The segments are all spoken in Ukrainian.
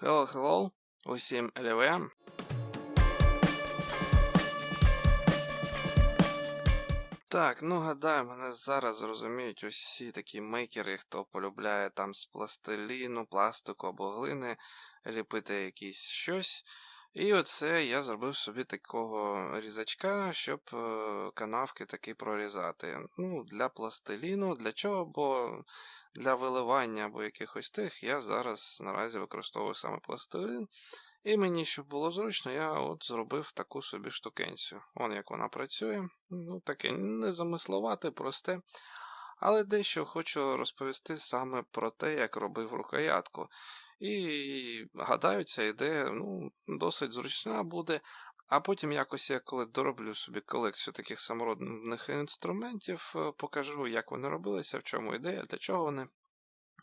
Hello, hello, усім LLM. Так, ну гадаю, мене зараз зрозуміють усі такі мейкери, хто полюбляє там з пластиліну, пластику або глини ліпити якісь щось. І оце я зробив собі такого різачка, щоб е, канавки таки прорізати. Ну, для пластиліну, для чого? Бо для виливання або якихось тих я зараз наразі використовую саме пластилин. І мені, щоб було зручно, я от зробив таку собі штукенцію. Вон як вона працює. Ну, таке незамисловате, просте. Але дещо хочу розповісти саме про те, як робив рукоятку. І гадаю, ця ідея ну, досить зручна буде. А потім якось я коли дороблю собі колекцію таких самородних інструментів, е, покажу, як вони робилися, в чому ідея, для чого вони.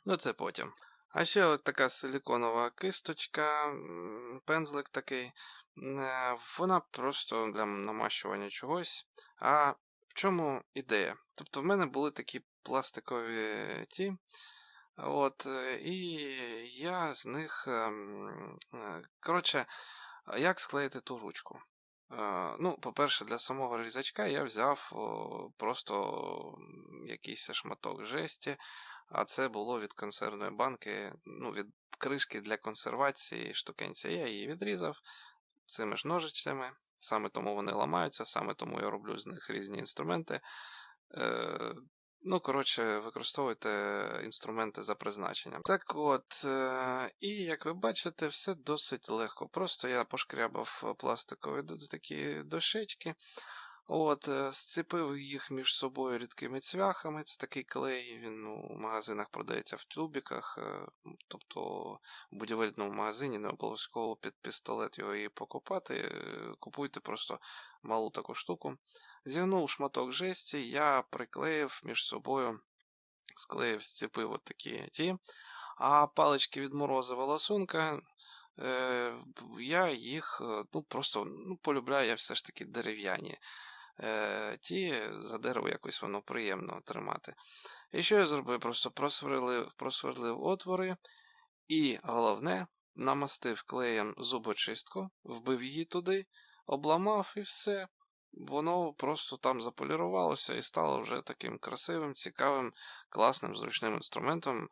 Ну, це потім. А ще от така силіконова кисточка, пензлик такий. е, Вона просто для намащування чогось. А в чому ідея? Тобто в мене були такі пластикові ті. От, е, і я з них. е, Коротше, як склеїти ту ручку? Е, Ну, по-перше, для самого різачка я взяв просто якийсь шматок жесті, а це було від консервної банки, ну, від кришки для консервації штукенця. Я її відрізав цими ж ножицями, саме тому вони ламаються, саме тому я роблю з них різні інструменти. Ну, коротше, використовуйте інструменти за призначенням. Так от, е, і як ви бачите, все досить легко. Просто я пошкрябав пластикові такі дощечки. От, е, їх між собою рідкими цвяхами. Це такий клей, він ну, у магазинах продається в тюбіках. е, Тобто в будівельному магазині не обов'язково під пістолет його і покупати. е, Купуйте просто малу таку штуку. Зігнув шматок жесті, я приклеїв між собою, склеїв, зцепив от такі ті. А палички від морозива ласунка, я їх ну, просто ну, полюбляю я все ж таки дерев'яні. Е, ті за дерево якось воно приємно тримати. І що я зробив? Просто просверлив, просверлив отвори, і головне, намастив клеєм зубочистку, вбив її туди, обламав і все. Воно просто там заполірувалося і стало вже таким красивим, цікавим, класним, зручним інструментом.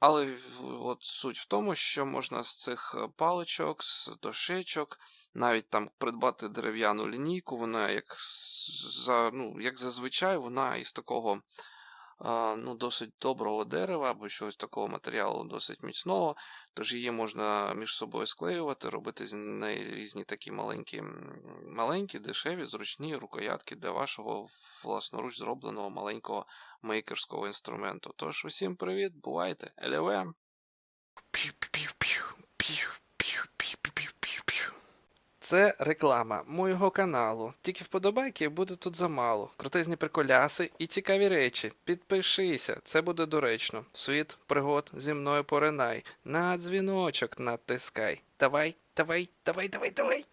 Але от суть в тому, що можна з цих е, паличок, з дошечок, навіть там придбати дерев'яну лінійку, вона як, за, ну, як зазвичай, вона із такого ну, досить доброго дерева або чогось такого матеріалу досить міцного, тож її можна між собою склеювати, робити з неї різні такі маленькі, маленькі, дешеві, зручні рукоятки для вашого власноруч зробленого маленького мейкерського інструменту. Тож усім привіт, бувайте, LLM! Це реклама моєго каналу. Тільки вподобайки буде тут замало. Крутезні приколяси і цікаві речі. Підпишися, це буде доречно. Світ пригод зі мною поринай. На дзвіночок натискай. Давай, давай, давай, давай, давай.